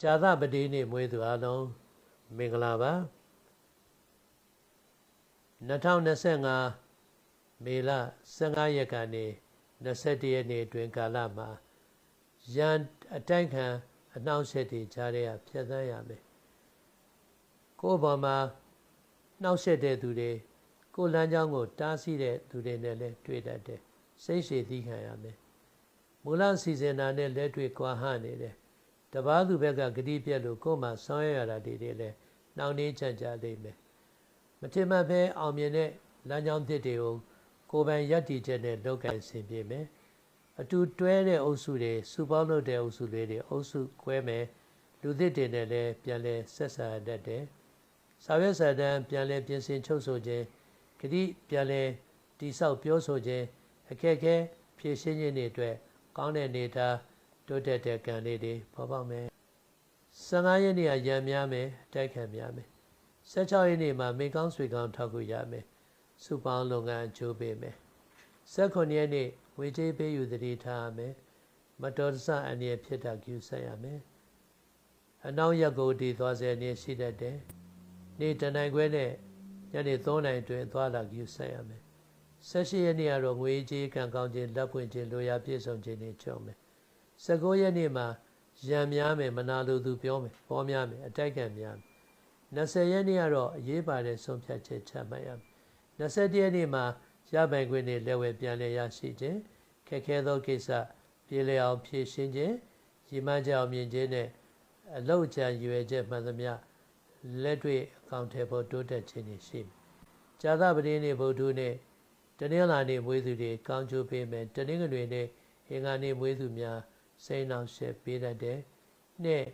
ဇာသပတိနေ့မွေးသူအလုံးမင်္ဂလာပါ2025မေလ15ရက်ကနေ21ရက်နေ့အတွင်းကာလမှာရန်အတိုက်ခံအနှောင့်အယှက်တွေကြားရဖြတ်သန်းရမယ်ကိုယ့်ဘော်မှာနှောက်ယှက်တဲ့သူတွေကိုလမ်းကြောင်းကို တားဆီးတဲ့သူတွေနဲ့လည်းတွေ့တတ်တယ်စိတ်ရှည်သီးခံရမယ်မူလစီစဉ်တာနဲ့လက်တွေ့ကွာဟနေတယ် တပားသူဘက်ကဂတိပြက်လို့ကိုယ်မှဆောင်းရရတာတွေလည်းနှောင့်နှေးချမ်းကြလိမ့်မယ်မထင်မှတ်ပဲအောင်မြင်တဲ့လမ်းကြောင်းသစ်တွေကိုကိုယ်ပိုင်ရည်တည်ချက်နဲ့လုပ်ကိုင်ဆင်ပြေမယ်အတူတွဲတဲ့အုပ်စုတွေစုပေါင်းလုပ်တဲ့အုပ်စုလေးတွေအုပ်စုခွဲမယ်လူသစ်တွေနဲ့လည်းပြန်လဲဆက်ဆံတတ်တယ်စာရွက်စာတမ်းပြန်လဲပြင်ဆင်ချုပ်ဆိုခြင်းဂတိပြန်လဲတိဆောက်ပြောဆိုခြင်းအခက်အခဲဖြည့်ရှင်းခြင်းတွေအတွက်ကောင်းတဲ့နေသား တိုးတက်တဲ့ကံလေးတွေပေါ်ပေါက်မယ်15ရက်နေ့ကရံများမယ်တိုက်ခံများမယ်16ရက်နေ့မှာမိကောင်းဆွေကောင်းထောက်ကူရမယ်စုပေါင်းလုပ်ငန်းအကျိုးပေးမယ်18ရက်နေ့ဝေကြေးပေးယူတတိထားရမယ်မတော်တဆအန္တရာယ်ဖြစ်တာကျူဆက်ရမယ်အနောက်ရက်ကိုတည်သွားစေနေရှိတတ်တယ်နေ့တနိုင်ခွဲနဲ့ညနေ3နိုင်တွင်သွားလာကျူဆက်ရမယ်18ရက်နေ့ကတော့ငွေကြေးကံကောင်းခြင်းလက်ပွင့်ခြင်းလိုရာပြည့်စုံခြင်းတွေကြုံမယ် 19ရက်နေ့မှာရံများမယ်မနာလိုသူပြောမယ်ပေါ်များမယ်အတိုက်ခံများမယ်20ရက်နေ့ကတော့အရေးပါတဲ့ဆုံးဖြတ်ချက်ချမှတ်ရမယ်21ရက်နေ့မှာရပိုင်ခွင့်နဲ့လက်ဝဲပြန်လည်ရရှိခြင်းခက်ခဲသောကိစ္စပြေလည်အောင်ဖြည့်ရှင်းခြင်းရည်မှန်းချက်အောင်မြင်ခြင်းနဲ့အလောက်ချံရွယ်ချက်မှန်သမျှလက်တွေ့အကောင့်ထဲပေါ်တိုးတက်ခြင်းတွေရှိမယ်။ဇာသပတိနေ့ဗုဒ္ဓနေ့တနင်္လာနေ့မွေးသူတွေကောင်းကျိုးပေးမယ်တနင်္ဂနွေနေ့အင်္ဂါနေ့မွေးသူများ စိန်အောင်ရှက်ပေးတတ်တယ်။နှစ်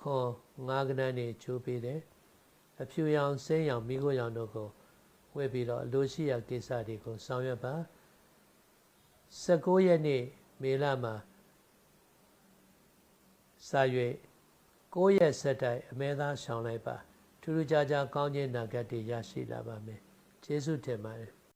ခွန်ငါးကနန်းနေ့ချိုးပေးတယ်။အဖြူရောင်စိမ်းရောင်မိခိုးရောင်တို့ကိုဝယ်ပြီးတော့အလိုရှိရာကိစ္စတွေကိုဆောင်ရွက်ပါ19ရက်နေ့မေလမှာစာရွက်9ရက်ဆက်တိုက်အမဲသားရှောင်လိုက်ပါထူးထူးခြားခြားကောင်းခြင်းနာဂတ်တွေရရှိလာပါမယ်ကျေးဇူးတင်ပါတယ်